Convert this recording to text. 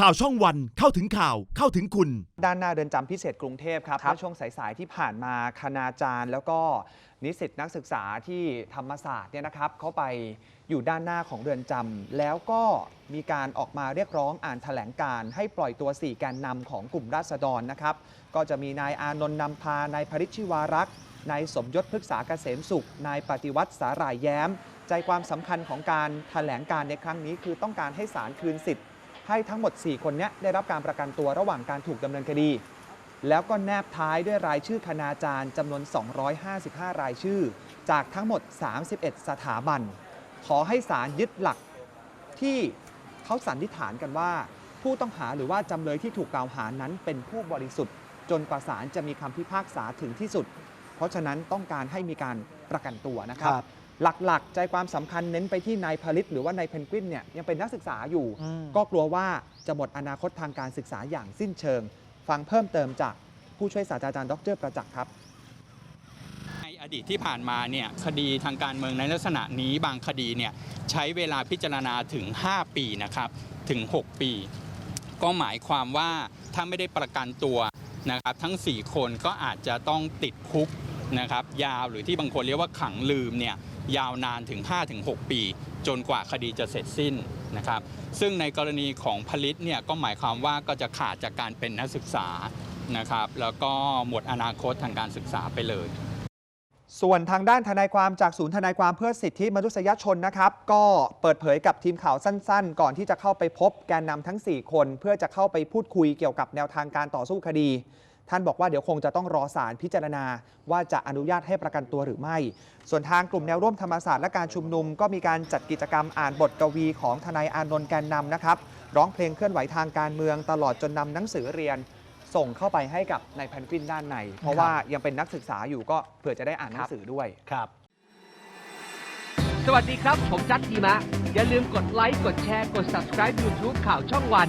ข่าวช่องวันเข้าถึงข่าวเข้าถึงคุณ ด้านหน้าเรือนจำพิเศษกรุงเทพครับครับเมื่อช่วงสายๆที่ผ่านมาคณาจารย์ แล้วก็นิสิตนักศึกษาที่ธรรมศาสตร์เนี่ยนะครับเขาไปอยู่ด้านหน้าของเรือนจำแล้วก็มีการออกมาเรียกร้องอ่านแถลงการณ์ให้ปล่อยตัว 4 แกนนำของกลุ่มราษฎรนะครับ ก็จะมีนายอานนท์นำพานายพริชชิวารักษ์นายสมยศพฤกษาเกษมสุข นายปฏิวัติสาหร่ายแย้ม ใจความสำคัญของการแถลงการในครั้งนี้คือต้องการให้ศาลคืนสิทธิ์ ให้ทั้งหมด 4 คนนี้ได้รับการประกันตัวระหว่างการถูกดำเนินคดี แล้วก็แนบท้ายด้วยรายชื่อคณาจารย์จำนวน 255 รายชื่อ จากทั้งหมด 31 สถาบัน ขอให้ศาลยึดหลักที่เขาสันนิษฐานกันว่า ผู้ต้องหาหรือว่าจำเลยที่ถูกกล่าวหานั้นเป็นผู้บริสุทธิ์ จนกว่าศาลจะมีคำพิพากษาถึงที่สุด เพราะฉะนั้นต้องการให้มีการประกันตัวนะครับครับ หลักๆ ใจความสำคัญเน้นไปที่นายผลิตหรือว่านายเพนกวินเนี่ยยังเป็นนักศึกษาอยู่อืมก็กลัวว่าจะหมดอนาคตทางการศึกษาอย่างสิ้นเชิง ฟังเพิ่มเติมจากผู้ช่วยศาสตราจารย์ดรประจักษ์ครับในอดีตที่ผ่านมาเนี่ยคดีทางการเมืองในลักษณะนี้บางคดีเนี่ยใช้เวลาพิจารณาถึง 5 ปีนะครับถึง 6 ปี ก็หมายความว่าถ้าไม่ได้ประกันตัวนะครับทั้ง 4 คนก็อาจจะต้องติดคุกนะครับยาวหรือที่บางคนเรียกว่าขังลืมเนี่ย ยาวนานถึง 5-6 ปี จนกว่าคดีจะเสร็จสิ้นนะครับ ซึ่งในกรณีของผลิตเนี่ยก็หมายความว่าก็จะขาดจากการเป็นนักศึกษานะครับ แล้วก็หมดอนาคตทางการศึกษาไปเลย ส่วนทางด้านทนายความจากศูนย์ทนายความเพื่อสิทธิมนุษยชนนะครับ ก็เปิดเผยกับทีมข่าวสั้น ๆ ก่อนที่จะเข้าไปพบแกนนำทั้ง 4 คน เพื่อจะเข้าไปพูดคุยเกี่ยวกับแนวทางการต่อสู้คดี ท่านบอกว่าเดี๋ยวคงจะต้องรอศาลพิจารณา ว่าจะอนุญาตให้ประกันตัวหรือไม่ ส่วนทางกลุ่มแนวร่วมธรรมศาสตร์และการชุมนุม ก็มีการจัดกิจกรรมอ่านบทกวีของทนายอานนท์แกนนำนะครับร้องเพลงเคลื่อนไหวทางการเมืองตลอดจนนำหนังสือเรียน ส่งเข้าไปให้กับนายแพนกวินด้านใน เพราะว่ายังเป็นนักศึกษาอยู่ก็เผื่อจะได้อ่านหนังสือด้วยครับ สวัสดีครับ ผมจัดทีมะ อย่าลืมกดไลค์กดแชร์กด subscribe YouTube ข่าวช่องวัน